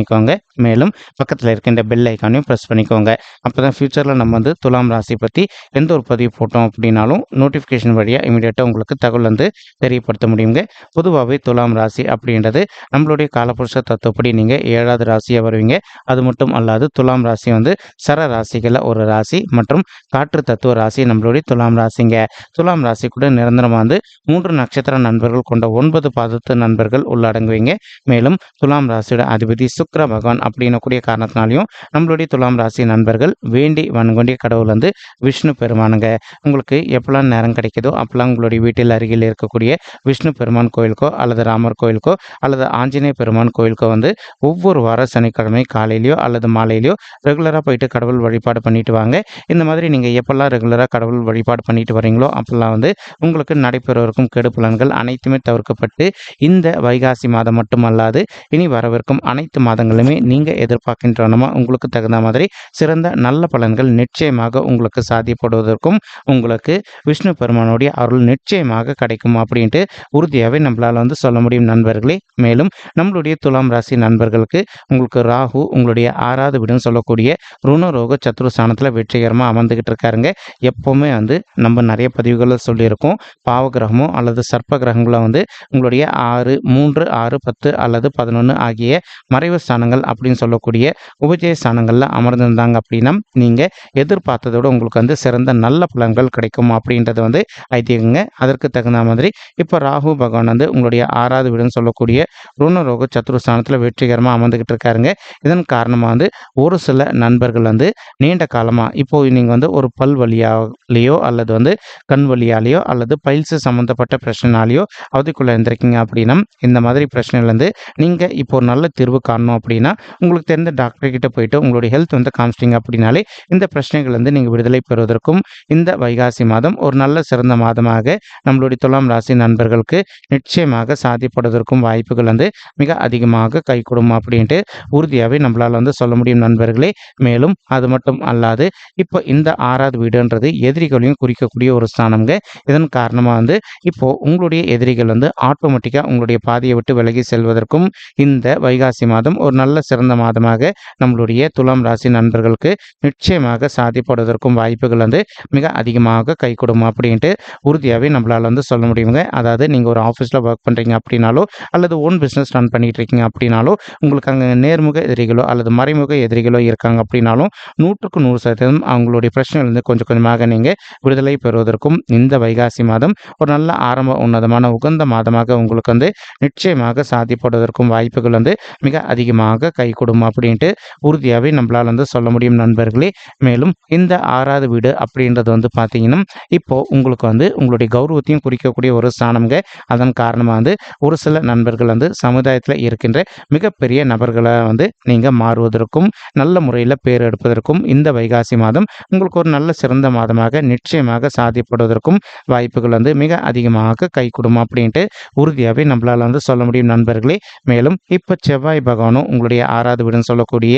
பண்ணிக்கோங்க. மேலும் பக்கத்தில் இருக்கின்ற பெல் ஐக்கானையும் ப்ரெஸ் பண்ணிக்கோங்க. அப்போ தான் ஃப்யூச்சரில் நம்ம வந்து துலாம் ராசி பற்றி எந்த ஒரு பதிவு போட்டோம் அப்படின்னாலும் நோட்டிஃபிகேஷன் வழியாக இமீடியட்டாக உங்களுக்கு தகவல் வந்து தெரியப்படுத்த முடியுங்க. பொதுவாகவே துலாம் ராசி அப்படின்றது நம்மளுடைய காலபுருஷ தத்துவப்படி நீங்கள் ஏழாவது ராசியாக வருவீங்க. அது மட்டும் அல்லாது துலாம் ராசி வந்து சர ராசிகளில் ஒரு ராசி மற்றும் காற்று தத்துவ ராசி நம்மளுடைய துலாம் ராசிங்க. துலாம் ராசி கூட நிரந்தரமாக வந்து மூன்று நட்சத்திர நண்பர்கள் கொண்ட ஒன்பது பாதத்து நண்பர்கள் உள்ளடங்குவீங்க. மேலும் துலாம் ராசியோட அதிபதி சுக்கர பகவான் அப்படின்னக்கூடிய காரணத்தினாலையும் நம்மளுடைய துலாம் ராசி நண்பர்கள் வேண்டி வன்கொண்டிய கடவுள் வந்து விஷ்ணு பெருமானுங்க. உங்களுக்கு எப்போல்லாம் நேரம் கிடைக்குதோ அப்போல்லாம் உங்களுடைய வீட்டில் அருகில் இருக்கக்கூடிய விஷ்ணு பெருமான் கோயிலுக்கோ அல்லது ராமர் கோயிலுக்கோ அல்லது ஆஞ்சநேய பெருமான் கோயிலுக்கோ வந்து ஒவ்வொரு வார சனிக்கிழமை காலையிலையோ அல்லது மாலையிலையோ ரெகுலராக போயிட்டு கடவுள் வழிபாடு பண்ணிட்டு வாங்க. இந்த மாதிரி நீங்கள் எப்போல்லாம் ரெகுலராக கடவுள் வழிபாடு பண்ணிட்டு வரீங்களோ அப்போல்லாம் வந்து உங்களுக்கு நடைபெறவிருக்கும் கெடு பலன்கள் அனைத்துமே தவிர்க்கப்பட்டு இந்த வைகாசி மாதம் மட்டுமல்லாது இனி வரவிருக்கும் அனைத்து மாதங்களுமே நீங்கள் எதிர்பார்க்கின்றனமா உங்களுக்கு தகுந்த மாதிரி சிறந்த நல்ல பலன்கள் நிச்சயமாக உங்களுக்கு சாத்தியப்படுவதற்கும் உங்களுக்கு விஷ்ணு பெருமானுடைய அருள் நிச்சயமாக கிடைக்கும் அப்படின்ட்டு உறுதியாகவே நம்மளால் வந்து சொல்ல முடியும் நண்பர்களே. மேலும் நம்மளுடைய துலாம் ராசி நண்பர்களுக்கு உங்களுக்கு ராகு உங்களுடைய ஆறாவது வீடுன்னு சொல்லக்கூடிய ருணரோக சத்ருஸ்தானத்தில் வெற்றிகரமாக அமர்ந்துக்கிட்டு இருக்காருங்க. எப்போவுமே வந்து நம்ம நிறைய பதிவுகளில் சொல்லியிருக்கோம். பாவ கிரகமோ அல்லது சர்ப்ப கிரகங்களோ வந்து உங்களுடைய ஆறு மூன்று ஆறு பத்து அல்லது பதினொன்று ஆகிய மறைவு ஸ்தானங்கள் அப்படின்னு சொல்லக்கூடிய உபஜய ஸ்தானங்களில் அமர்ந்திருந்தாங்க அப்படின்னா நீங்கள் எதிர்பார்த்ததோட உங்களுக்கு வந்து சிறந்த நல்ல பலன்கள் கிடைக்கும் அப்படின்றது வந்து ஐதீகங்க. அதற்கு தகுந்த மாதிரி இப்போ ராகு பகவான் வந்து உங்களுடைய ஆறாவது வீடுன்னு சொல்லக்கூடிய ருணரோக சத்ருஸ்தானத்தில் வெற்றிகரமாக அமர்ந்துக்கிட்டு இருக்காருங்க. இதன் காரணமாக வந்து ஒரு சில நண்பர்கள் வந்து நீண்ட காலமாக இப்போது நீங்கள் வந்து ஒரு பல் வழியாலேயோ அல்லது வந்து கண் வழியாலேயோ அல்லது பயில்ஸு சம்மந்தப்பட்ட பிரச்சனைனாலேயோ அவதிக்குள்ளே இருந்திருக்கீங்க அப்படின்னா இந்த மாதிரி பிரச்சனையிலேருந்து நீங்கள் இப்போ நல்ல தீர்வு காணணும் அப்படின்னா உங்களுக்கு தெரிந்த டாக்டர்கிட்ட போயிட்டு உங்களுடைய ஹெல்த் வந்து காமிச்சிட்டிங்க அப்படின்னாலே இந்த பிரச்சனைகள் வந்து நீங்கள் விடுதலை பெறுவதற்கும் இந்த வைகாசி மாதம் ஒரு நல்ல சிறந்த மாதமாக நம்மளுடைய துலாம் ராசி நண்பர்களுக்கு நிச்சயமாக சாதிப்படுவதற்கும் வாய்ப்புகள் வந்து மிக அதிகமாக கை அப்படின்ட்டு உறுதியாகவே நம்மளால் வந்து சொல்ல முடியும் நண்பர்களே. மேலும் அது மட்டும் அல்லாது இப்போ இந்த ஆறாவது வீடுன்றது எதிரிகளையும் குறிக்கக்கூடிய ஒரு ஸ்தானம்ங்க. இதன் காரணமாக வந்து இப்போது உங்களுடைய எதிரிகள் வந்து ஆட்டோமேட்டிக்காக உங்களுடைய பாதையை விட்டு விலகி செல்வதற்கும் இந்த வைகாசி மாதம் ஒரு நல்ல சிறந்த மாதமாக நம்மளுடைய துலாம் ராசி நண்பர்களுக்கு நிச்சயமாக சாதிப்படுவதற்கும் வாய்ப்புகள் வந்து மிக அதிகமாக கை கொடுக்கும் அப்படின்ட்டு உறுதியாகவே நம்மளால் வந்து சொல்ல முடியுங்க. அதாவது நீங்கள் ஒரு ஆஃபீஸில் ஒர்க் பண்ணுறீங்க அப்படின்னாலோ அல்லது ஓன் பிஸ்னஸ் ரன் பண்ணிகிட்டு இருக்கீங்க அப்படின்னாலோ உங்களுக்கு அங்கே நேர்முக எதிரிகளோ அல்லது மறைமுக எதிரிகளோ இருக்காங்க அப்படின்னாலும் நூற்றுக்கு நூறு சதவீதம் அவங்களுடைய பிரச்சனையிலிருந்து கொஞ்சம் கொஞ்சமாக நீங்கள் விடுதலை பெறுவதற்கும் இந்த வைகாசி மாதம் ஒரு நல்ல ஆரம்ப உன்னதமான உகந்த மாதமாக உங்களுக்கு வந்து நிச்சயமாக சாதிப்படுவதற்கும் வாய்ப்புகள் வந்து மிக அதிகமாக கை கொடுக்கும் அப்படின்ட்டு உறுதியாகவே நம்மளால் வந்து சொல்ல முடியும் நண்பர்களே. மேலும் இந்த ஆறாவது வீடு அப்படின்றது வந்து பார்த்தீங்கன்னா இப்போ உங்களுக்கு வந்து உங்களுடைய கௌரவத்தையும் குறிக்கக்கூடிய ஒரு ஸ்தானம்ங்க. அதன் காரணமாக வந்து ஒரு சில நண்பர்கள் வந்து சமுதாயத்தில் இருக்கின்ற மிகப்பெரிய நபர்களை வந்து நீங்கள் மாறுவதற்கும் நல்ல முறையில் பேர் எடுப்பதற்கும் இந்த வைகாசி மாதம் உங்களுக்கு ஒரு நல்ல சிறந்த மாதமாக நிச்சயமாக சாதிப்படுவதற்கும் வாய்ப்புகள் வந்து மிக அதிகமாக கை கொடுக்கும் அப்படின்ட்டு உறுதியாகவே நம்மளால் வந்து சொல்ல முடியும் நண்பர்களே. மேலும் இப்போ செவ்வாய் பகவானும் உங்களுடைய ஆறாவது வீடுன்னு சொல்லக்கூடிய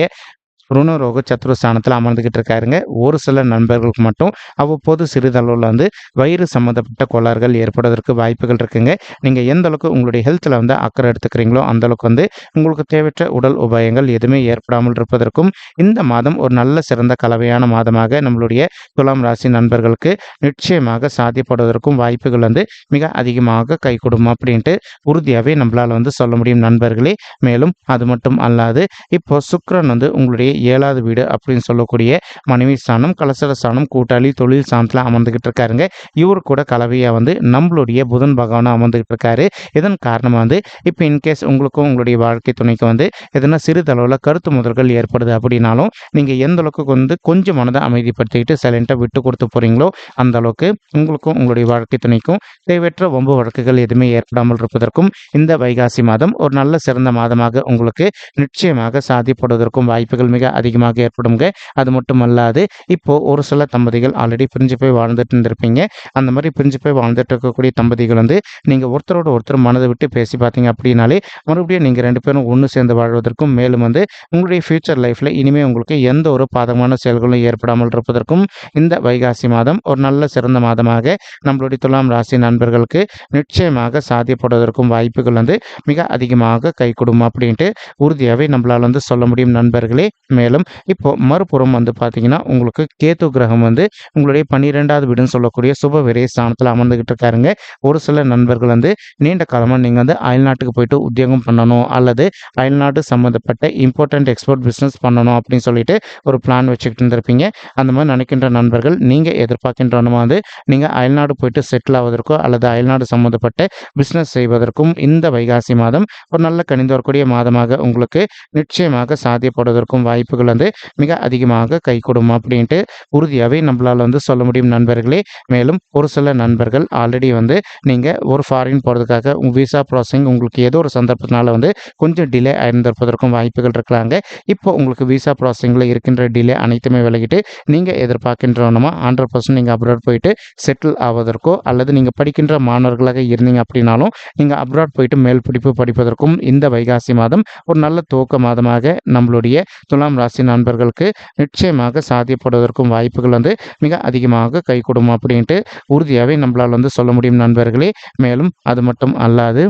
ருணரோக சத்ருஸ்தானத்தில் அமர்ந்துக்கிட்டு இருக்காருங்க ஒரு சில நண்பர்களுக்கு மட்டும் அவ்வப்போது சிறிதளவில் வந்து வயிறு சம்மந்தப்பட்ட கோளாறுகள் ஏற்படுவதற்கு வாய்ப்புகள் இருக்குங்க. நீங்கள் எந்த அளவுக்கு உங்களுடைய ஹெல்த்தில் வந்து அக்கறை எடுத்துக்கிறீங்களோ அந்த அளவுக்கு வந்து உங்களுக்கு தேவையற்ற உடல் உபாயங்கள் எதுவுமே ஏற்படாமல் இருப்பதற்கும் இந்த மாதம் ஒரு நல்ல சிறந்த கலவையான மாதமாக நம்மளுடைய துலாம் ராசி நண்பர்களுக்கு நிச்சயமாக சாத்தியப்படுவதற்கும் வாய்ப்புகள் வந்து மிக அதிகமாக கை கொடுக்கும் அப்படின்ட்டு உறுதியாகவே நம்மளால் வந்து சொல்ல முடியும் நண்பர்களே. மேலும் அது மட்டும் அல்லாது இப்போ சுக்ரன் வந்து உங்களுடைய ஏழாவது வீடு அப்படின்னு சொல்லக்கூடிய மனைவி ஸ்தானம் கலசர ஸ்தானம் கூட்டாளி தொழில் ஸ்தானத்தில் அமர்ந்துகிட்டு இருக்காருங்க. இவர் கூட கலவையாக வந்து நம்மளுடைய புதன் பகவானாக அமர்ந்துகிட்டு இருக்காரு. இதன் காரணமாக வந்து இப்போ இன்கேஸ் உங்களுக்கும் உங்களுடைய வாழ்க்கை துணைக்கு வந்து எதனா சிறிதளவில் கருத்து முதல்கள் ஏற்படுது அப்படின்னாலும் நீங்கள் எந்த அளவுக்கு வந்து கொஞ்சம் மனதை அமைதிப்படுத்திக்கிட்டு சைலண்ட்டாக விட்டு கொடுத்து போகிறீங்களோ அந்த அளவுக்கு உங்களுக்கும் உங்களுடைய வாழ்க்கை துணைக்கும் தேவையற்ற வம்பு வழக்குகள் எதுவுமே ஏற்படாமல் இருப்பதற்கும் இந்த வைகாசி மாதம் ஒரு நல்ல சிறந்த மாதமாக உங்களுக்கு நிச்சயமாக சாதிப்படுவதற்கும் வாய்ப்புகள் மிக அதிகமாக ஏற்படுங்க அது மட்டுமல்லாது இப்போ ஒரு சில தம்பதிகள் ஆல்ரெடி பிரிஞ்சு போய் வாழ்ந்துட்டு இருந்திருப்பீங்க. அந்த மாதிரி பிரிஞ்சு போய் வாழ்ந்துட்டு இருக்கக்கூடிய தம்பதிகள் வந்து நீங்கள் ஒருத்தரோட ஒருத்தர் மனதை விட்டு பேசி பார்த்தீங்க அப்படின்னாலே மறுபடியும் நீங்கள் ரெண்டு பேரும் ஒன்று சேர்ந்து வாழ்வதற்கும் மேலும் வந்து உங்களுடைய ஃப்யூச்சர் லைஃப்பில் இனிமேல் உங்களுக்கு எந்த ஒரு பாதகமான செயல்களும் ஏற்படாமல் இருப்பதற்கும் இந்த வைகாசி மாதம் ஒரு நல்ல சிறந்த மாதமாக நம்மளுடைய துலாம் ராசி நண்பர்களுக்கு நிச்சயமாக சாத்தியப்படுவதற்கும் வாய்ப்புகள் வந்து மிக அதிகமாக கை கொடுக்கும் அப்படின்ட்டு உறுதியாகவே நம்மளால் வந்து சொல்ல முடியும் நண்பர்களே. மேலும் இப்போ மறுபுறம் வந்து பார்த்தீங்கன்னா உங்களுக்கு கேத்து கிரகம் வந்து உங்களுடைய பன்னிரெண்டாவது வீடுன்னு சொல்லக்கூடிய சுப விரைய ஸ்தானத்தில் அமர்ந்துகிட்டு இருக்காருங்க. ஒரு சில நண்பர்கள் வந்து நீண்ட காலமாக நீங்கள் வந்து அயல்நாட்டுக்கு போயிட்டு உத்தியோகம் பண்ணணும் அல்லது அயல்நாட்டு சம்மந்தப்பட்ட இம்பார்ட்டன்ட் எக்ஸ்போர்ட் பிஸ்னஸ் பண்ணணும் அப்படின்னு சொல்லிட்டு ஒரு பிளான் வச்சுக்கிட்டு இருந்திருப்பீங்க. அந்த மாதிரி நினைக்கின்ற நண்பர்கள் நீங்கள் எதிர்பார்க்கின்றனமா வந்து நீங்கள் அயல்நாடு போயிட்டு செட்டில் ஆவதற்கோ அல்லது அயல்நாடு சம்மந்தப்பட்ட பிஸ்னஸ் செய்வதற்கும் இந்த வைகாசி மாதம் ஒரு நல்ல கணிந்து வரக்கூடிய மாதமாக உங்களுக்கு நிச்சயமாக சாத்தியப்படுவதற்கும் வாய்ப்புகள் வந்து மிக அதிகமாக கை அப்படின்ட்டு உறுதியாகவே நம்மளால் வந்து சொல்ல முடியும் நண்பர்களே. மேலும் ஒரு சில நண்பர்கள் ஆல்ரெடி வந்து நீங்கள் ஒரு ஃபாரின் போகிறதுக்காக உங்கள் விசா ப்ராசஸிங் உங்களுக்கு ஏதோ ஒரு சந்தர்ப்பத்தினால வந்து கொஞ்சம் டிலே ஆயிருந்திருப்பதற்கும் வாய்ப்புகள் இருக்கிறாங்க இப்போ உங்களுக்கு விசா ப்ராசஸிங்கில் இருக்கின்ற டிலே அனைத்துமே விலகிட்டு நீங்கள் எதிர்பார்க்கின்றனமா ஹண்ட்ரட் பர்சன்ட் நீங்கள் அப்ராட் போயிட்டு செட்டில் ஆவதற்கோ அல்லது நீங்கள் படிக்கின்ற மாணவர்களாக இருந்தீங்க அப்படின்னாலும் நீங்கள் அப்ராட் போயிட்டு மேல் படிப்பு படிப்பதற்கும் இந்த வைகாசி மாதம் ஒரு நல்ல துவக்க மாதமாக நம்மளுடைய துலாம் ராசி நண்பர்களுக்கு நிச்சயமாக சாத்தியப்படுவதற்கும் வாய்ப்புகள் வந்து மிக அதிகமாக கைகூடும் அப்படின்ட்டு உறுதியாகவே நம்மளால் வந்து சொல்ல முடியும் நண்பர்களே. மேலும் அது மட்டும் அல்லாது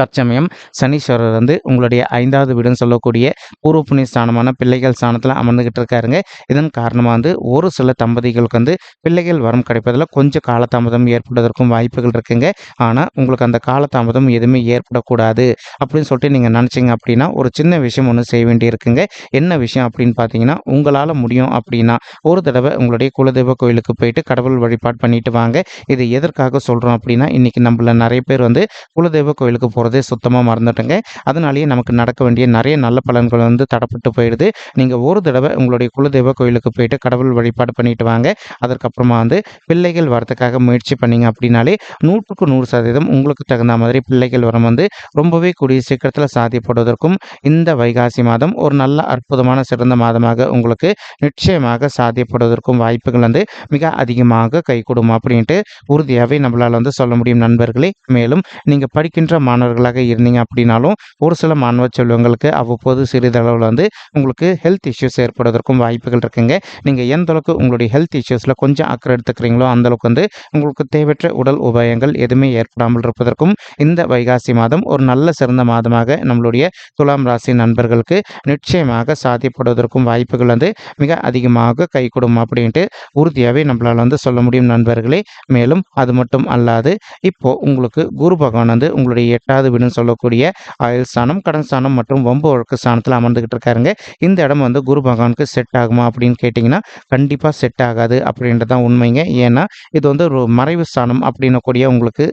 தற்சமயம் சனீஸ்வரர் வந்து உங்களுடைய ஐந்தாவது வீடுன்னு சொல்லக்கூடிய பூர்வ புண்ணிய ஸ்தானமான பிள்ளைகள் ஸ்தானத்தில் அமர்ந்துகிட்டு இருக்காருங்க. இதன் காரணமாக வந்து ஒரு சில தம்பதிகளுக்கு வந்து பிள்ளைகள் வரம் கிடைப்பதில் கொஞ்சம் காலதாமதம் ஏற்படுவதற்கும் வாய்ப்புகள் இருக்குங்க. ஆனால் உங்களுக்கு அந்த காலதாமதம் எதுவுமே ஏற்படக்கூடாது அப்படின்னு சொல்லிட்டு நீங்கள் நினச்சிங்க அப்படின்னா ஒரு சின்ன விஷயம் ஒன்று செய்ய வேண்டியிருக்குங்க என்ன விஷயம் அப்படின்னு பார்த்தீங்கன்னா உங்களால் முடியும் அப்படின்னா ஒரு தடவை உங்களுடைய குலதெய்வ கோயிலுக்கு போயிட்டு கடவுள் வழிபாடு பண்ணிட்டு வாங்க. இது எதற்காக சொல்கிறோம் அப்படின்னா இன்றைக்கி நம்மள நிறைய பேர் வந்து குலதெய்வ கோயிலுக்கு போகிறதே சுத்தமாக மறந்துட்டோங்க. அதனாலேயே நமக்கு நடக்க வேண்டிய நிறைய நல்ல பலன்கள் வந்து தடப்பட்டு போயிடுது. நீங்கள் ஒரு தடவை உங்களுடைய குலதெய்வ கோயிலுக்கு போயிட்டு கடவுள் வழிபாடு பண்ணிட்டு வாங்க. அதற்கப்புறமா வந்து பிள்ளைகள் வரதுக்காக முயற்சி பண்ணீங்க அப்படின்னாலே நூற்றுக்கு நூறு சதவீதம் உங்களுக்கு தகுந்த மாதிரி பிள்ளைகள் வரம் வந்து ரொம்பவே கூடிய சீக்கிரத்தில் சாத்தியப்படுவதற்கும் இந்த வைகாசி மாதம் ஒரு நல்ல அற்புதமான சிறந்த மாதமாக உங்களுக்கு நிச்சயமாக சாத்தியப்படுவதற்கும் வாய்ப்புகள் வந்து மிக அதிகமாக கைகூடும் அப்படின்ட்டு உறுதியாகவே நம்மளால் வந்து சொல்ல முடியும் நண்பர்களே. மேலும் நீங்கள் படிக்கின்ற மாணவர்கள் மாணவர்களாக இருந்தீங்க அப்படின்னாலும் ஒரு சில மாணவ செல்வங்களுக்கு அவ்வப்போது சிறிதளவில் வந்து உங்களுக்கு ஹெல்த் இஷ்யூஸ் ஏற்படுவதற்கும் வாய்ப்புகள் இருக்குங்க. நீங்கள் எந்த அளவுக்கு உங்களுடைய ஹெல்த் இஷ்யூஸில் கொஞ்சம் அக்கறை எடுத்துக்கிறீங்களோ அந்த அளவுக்கு வந்து உங்களுக்கு தேவையற்ற உடல் உபாயங்கள் எதுவுமே ஏற்படாமல் இருப்பதற்கும் இந்த வைகாசி மாதம் ஒரு நல்ல சிறந்த மாதமாக நம்மளுடைய துலாம் ராசி நண்பர்களுக்கு நிச்சயமாக சாத்தியப்படுவதற்கும் வாய்ப்புகள் வந்து மிக அதிகமாக கை கொடுக்கும் அப்படின்ட்டு உறுதியாகவே நம்மளால் வந்து சொல்ல முடியும் நண்பர்களே. மேலும் அது மட்டும் அல்லாது இப்போ உங்களுக்கு குரு பகவான் வந்து உங்களுடைய எட்டாவது வீடுன்னு சொல்லக்கூடிய ஆயுள் ஸ்தானம் கடன் ஸ்தானம் மற்றும் வம்பு வழக்கு ஸ்தானத்தில் அமர்ந்துகிட்டு இருக்காருங்க. இந்த இடம் வந்து குரு பகவானுக்கு செட் ஆகுமா அப்படின்னு கேட்டிங்கன்னா கண்டிப்பாக செட் ஆகாது அப்படின்றது தான் உண்மைங்க. ஏன்னா இது வந்து ஒரு மறைவு ஸ்தானம் அப்படின்னக்கூடிய உங்களுக்கு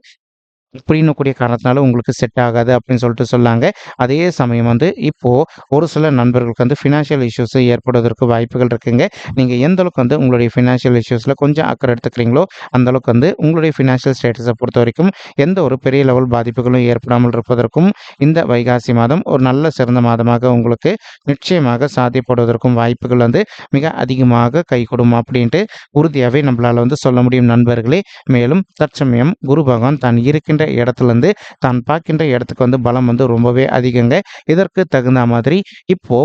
இப்படின்னக்கூடிய காரணத்தினால உங்களுக்கு செட் ஆகாது அப்படின்னு சொல்லிட்டு சொல்லாங்க அதே சமயம் வந்து இப்போது ஒரு சில நண்பர்களுக்கு வந்து ஃபினான்ஷியல் இஷ்யூஸ் ஏற்படுவதற்கு வாய்ப்புகள் இருக்குங்க. நீங்கள் எந்த அளவுக்கு வந்து உங்களுடைய ஃபினான்ஷியல் இஷ்யூஸில் கொஞ்சம் அக்கறை எடுத்துக்கிறீங்களோ அந்த அளவுக்கு வந்து உங்களுடைய ஃபினான்ஷியல் ஸ்டேட்டஸை பொறுத்த வரைக்கும் எந்த ஒரு பெரிய லெவல் பாதிப்புகளும் ஏற்படாமல் இருப்பதற்கும் இந்த வைகாசி மாதம் ஒரு நல்ல சிறந்த மாதமாக உங்களுக்கு நிச்சயமாக சாத்தியப்படுவதற்கும் வாய்ப்புகள் வந்து மிக அதிகமாக கை அப்படின்ட்டு உறுதியாகவே நம்மளால் வந்து சொல்ல முடியும் நண்பர்களே. மேலும் தற்சமயம் குரு பகவான் தான் இருக்கின்ற இடத்துலேருந்து தான் பார்க்கின்ற இடத்துக்கு வந்து பலம் வந்து ரொம்பவே அதிகங்க. இதற்கு தகுந்த மாதிரி இப்போ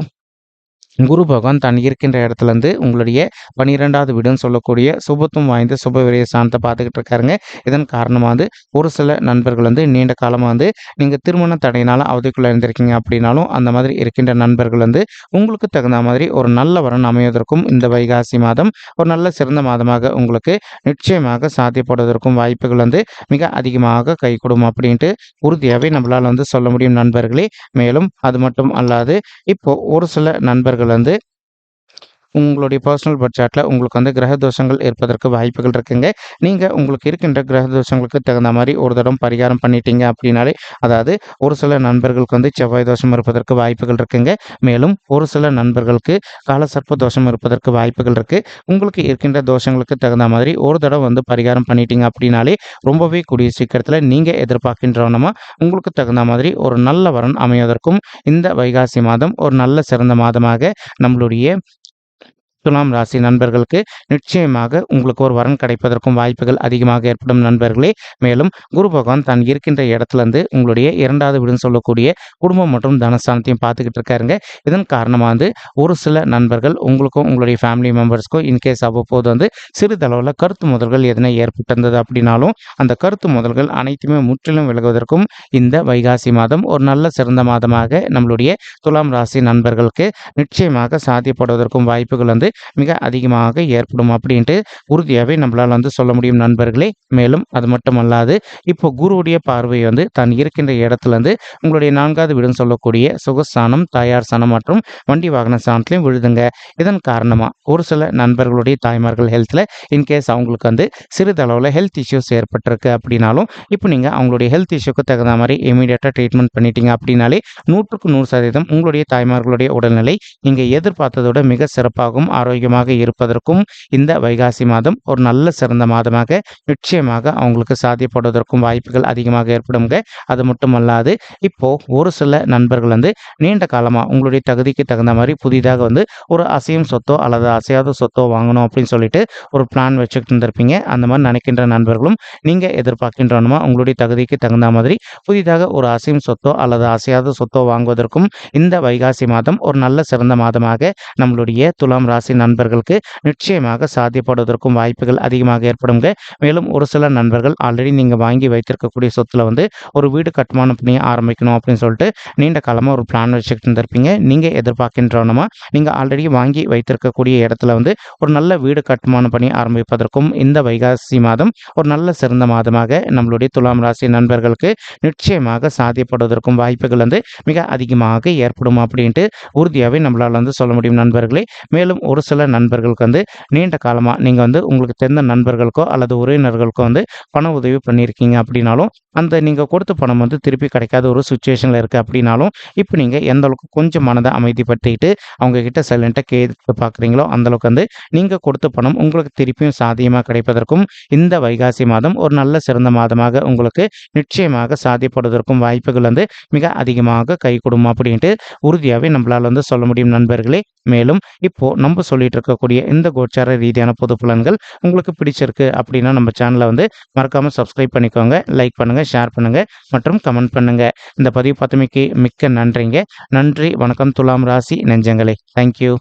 குரு பகவான் தான் இருக்கின்ற இடத்துலேருந்து உங்களுடைய பன்னிரெண்டாவது வீடுன்னு சொல்லக்கூடிய சுபத்துவம் வாய்ந்த சுப விரைய ஸ்தானத்தை பார்த்துக்கிட்டு இருக்காருங்க. இதன் காரணமாக வந்து ஒரு சில நண்பர்கள் வந்து நீண்ட காலமாக வந்து நீங்கள் திருமண தடையினால அவதிக்குள்ளே இருந்திருக்கீங்க அப்படின்னாலும் அந்த மாதிரி இருக்கின்ற நண்பர்கள் வந்து உங்களுக்கு தகுந்த மாதிரி ஒரு நல்ல வரன் அமைவதற்கும் இந்த வைகாசி மாதம் ஒரு நல்ல சிறந்த மாதமாக உங்களுக்கு நிச்சயமாக சாத்தியப்படுவதற்கும் வாய்ப்புகள் வந்து மிக அதிகமாக கை அப்படின்ட்டு உறுதியாகவே நம்மளால் வந்து சொல்ல முடியும் நண்பர்களே. மேலும் அது மட்டும் அல்லாது இப்போ ஒரு சில நண்பர்கள் வந்து உங்களுடைய பர்சனல் பட்ஜெட்டில் உங்களுக்கு வந்து கிரக தோஷங்கள் இருப்பதற்கு வாய்ப்புகள் இருக்குங்க. நீங்கள் உங்களுக்கு இருக்கின்ற கிரக தோஷங்களுக்கு தகுந்த மாதிரி ஒரு தடம் பரிகாரம் பண்ணிட்டீங்க அப்படின்னாலே அதாவது ஒரு சில நண்பர்களுக்கு வந்து செவ்வாய் தோஷம் இருப்பதற்கு வாய்ப்புகள் இருக்குங்க. மேலும் ஒரு சில நண்பர்களுக்கு காலசர்ப்ப தோஷம் இருப்பதற்கு வாய்ப்புகள் இருக்குது உங்களுக்கு இருக்கின்ற தோஷங்களுக்கு தகுந்த மாதிரி ஒரு தடவை வந்து பரிகாரம் பண்ணிட்டீங்க அப்படின்னாலே ரொம்பவே கூடிய சீக்கிரத்தில் நீங்கள் எதிர்பார்க்கின்றவனமா உங்களுக்கு தகுந்த மாதிரி ஒரு நல்ல வரன் அமைவதற்கும் இந்த வைகாசி மாதம் ஒரு நல்ல சிறந்த மாதமாக நம்மளுடைய துலாம் ராசி நண்பர்களுக்கு நிச்சயமாக உங்களுக்கு ஒரு வரன் கிடைப்பதற்கும் வாய்ப்புகள் அதிகமாக ஏற்படும் நண்பர்களே. மேலும் குரு பகவான் தான் இருக்கின்ற இடத்துலேருந்து உங்களுடைய இரண்டாவது வீடுன்னு சொல்லக்கூடிய குடும்பம் மற்றும் தனஸ்தானத்தையும் பார்த்துக்கிட்டு இருக்காருங்க. இதன் காரணமாக வந்து ஒரு சில நண்பர்கள் உங்களுக்கும் உங்களுடைய ஃபேமிலி மெம்பர்ஸ்க்கும் இன்கேஸ் அவ்வப்போது வந்து சிறிதளவில் கருத்து முதல்கள் எதனை ஏற்பட்டிருந்தது அப்படின்னாலும் அந்த கருத்து முதல்கள் அனைத்துமே முற்றிலும் விலகுவதற்கும் இந்த வைகாசி மாதம் ஒரு நல்ல சிறந்த மாதமாக நம்மளுடைய துலாம் ராசி நண்பர்களுக்கு நிச்சயமாக சாத்தியப்படுவதற்கும் வாய்ப்புகள் வந்து மிக அதிகமாக ஏற்படும் அப்படின்ட்டு உறுதியாகவே நம்மளால் வந்து சொல்ல முடியும் நண்பர்களே. மேலும் அது மட்டுமல்லாது இப்போ குருவுடைய பார்வை வந்து தான் இருக்கின்ற இடத்துலேருந்து உங்களுடைய நான்காவது வீடுன்னு சொல்லக்கூடிய சுகஸ்தானம் தாயார் சாணம் மற்றும் வண்டி வாகன சாணத்திலையும் விழுதுங்க. இதன் காரணமாக ஒரு சில நண்பர்களுடைய தாய்மார்கள் ஹெல்த்தில் இன்கேஸ் அவங்களுக்கு வந்து சிறிதளவில் ஹெல்த் இஷ்யூஸ் ஏற்பட்டிருக்கு அப்படின்னாலும் இப்போ நீங்கள் அவங்களுடைய ஹெல்த் இஷ்யூக்கு தகுந்த மாதிரி இமீடியட்டாக ட்ரீட்மெண்ட் பண்ணிட்டீங்க அப்படின்னாலே நூற்றுக்கு நூறு சதவீதம் உங்களுடைய தாய்மார்களுடைய உடல்நிலை நீங்கள் எதிர்பார்த்ததோட மிக சிறப்பாகவும் ஆரோக்கியமாக இருப்பதற்கும் இந்த வைகாசி மாதம் ஒரு நல்ல சிறந்த மாதமாக நிச்சயமாக அவங்களுக்கு சாத்தியப்படுவதற்கும் வாய்ப்புகள் அதிகமாக ஏற்படுங்க அது மட்டுமல்லாது இப்போ ஒரு சில நண்பர்கள் வந்து நீண்ட காலமாக உங்களுடைய தகுதிக்கு தகுந்த மாதிரி புதிதாக வந்து ஒரு அசையும் சொத்தோ அல்லது அசையாத சொத்தோ வாங்கணும் அப்படின்னு சொல்லிட்டு ஒரு பிளான் வச்சுக்கிட்டு இருந்திருப்பீங்க. அந்த மாதிரி நினைக்கின்ற நண்பர்களும் நீங்கள் எதிர்பார்க்கின்றனமா உங்களுடைய தகுதிக்கு தகுந்த மாதிரி புதிதாக ஒரு அசையும் சொத்தோ அல்லது அசையாத சொத்தோ வாங்குவதற்கும் இந்த வைகாசி மாதம் ஒரு நல்ல சிறந்த மாதமாக நம்மளுடைய துலாம் ராசி நண்பர்களுக்கு நிச்சயமாக சாத்தியப்படுவதற்கும் வாய்ப்புகள் அதிகமாக ஏற்படுங்க. மேலும் ஒரு சில நண்பர்கள் ஆல்ரெடி நீங்கள் வாங்கி வைத்திருக்கக்கூடிய சொத்துல வந்து ஒரு வீடு கட்டுமானம் பணியை ஆரம்பிக்கணும் அப்படின்னு சொல்லிட்டு நீண்ட காலமாக ஒரு பிளான் வச்சுக்கிட்டு இருந்திருப்பீங்க. நீங்கள் எதிர்பார்க்கின்றனமா நீங்கள் ஆல்ரெடி வாங்கி வைத்திருக்கக்கூடிய இடத்துல வந்து ஒரு நல்ல வீடு கட்டுமானம் பணி ஆரம்பிப்பதற்கும் இந்த வைகாசி மாதம் ஒரு நல்ல சிறந்த மாதமாக நம்மளுடைய துலாம் ராசி நண்பர்களுக்கு நிச்சயமாக சாத்தியப்படுவதற்கும் வாய்ப்புகள் வந்து மிக அதிகமாக ஏற்படும் அப்படின்ட்டு உறுதியாகவே நம்மளால் வந்து சொல்ல முடியும் நண்பர்களே. மேலும் ஒரு ஒரு சில நண்பர்களுக்கு வந்து நீண்ட காலமாக நீங்கள் வந்து உங்களுக்கு தெரிந்த நண்பர்களுக்கோ அல்லது உறவினர்களுக்கோ வந்து பண உதவி பண்ணியிருக்கீங்க அப்படின்னாலும் அந்த நீங்கள் கொடுத்த பணம் வந்து திருப்பி கிடைக்காத ஒரு சுச்சுவேஷனில் இருக்குது அப்படின்னாலும் இப்போ நீங்கள் எந்த அளவுக்கு கொஞ்சம் மனதை அமைதிப்படுத்திக்கிட்டு அவங்க கிட்ட சைலண்ட்டாக கேட்டு பார்க்குறீங்களோ அந்தளவுக்கு வந்து நீங்கள் கொடுத்த பணம் உங்களுக்கு திருப்பியும் சாதியமாக கிடைப்பதற்கும் இந்த வைகாசி மாதம் ஒரு நல்ல சிறந்த மாதமாக உங்களுக்கு நிச்சயமாக சாதிப்படுவதற்கும் வாய்ப்புகள் வந்து மிக அதிகமாக கை கொடுக்கும் அப்படின்ட்டு உறுதியாகவே நம்மளால் வந்து சொல்ல முடியும் நண்பர்களே. மேலும் இப்போ நம்ம சொல்லிட்டு இருக்கக்கூடிய இந்த கோச்சார ரீதியான பொது பலன்கள் உங்களுக்கு பிடிச்சிருக்கு அப்படின்னா நம்ம சேனலை வந்து மறக்காம சப்ஸ்கிரைப் பண்ணிக்கோங்க லைக் பண்ணுங்க ஷேர் பண்ணுங்க மற்றும் கமெண்ட் பண்ணுங்க. இந்த பதிவு பார்த்தமைக்கு மிக்க நன்றிங்க. நன்றி வணக்கம். துலாம் ராசி நெஞ்சங்களே. தேங்க்யூ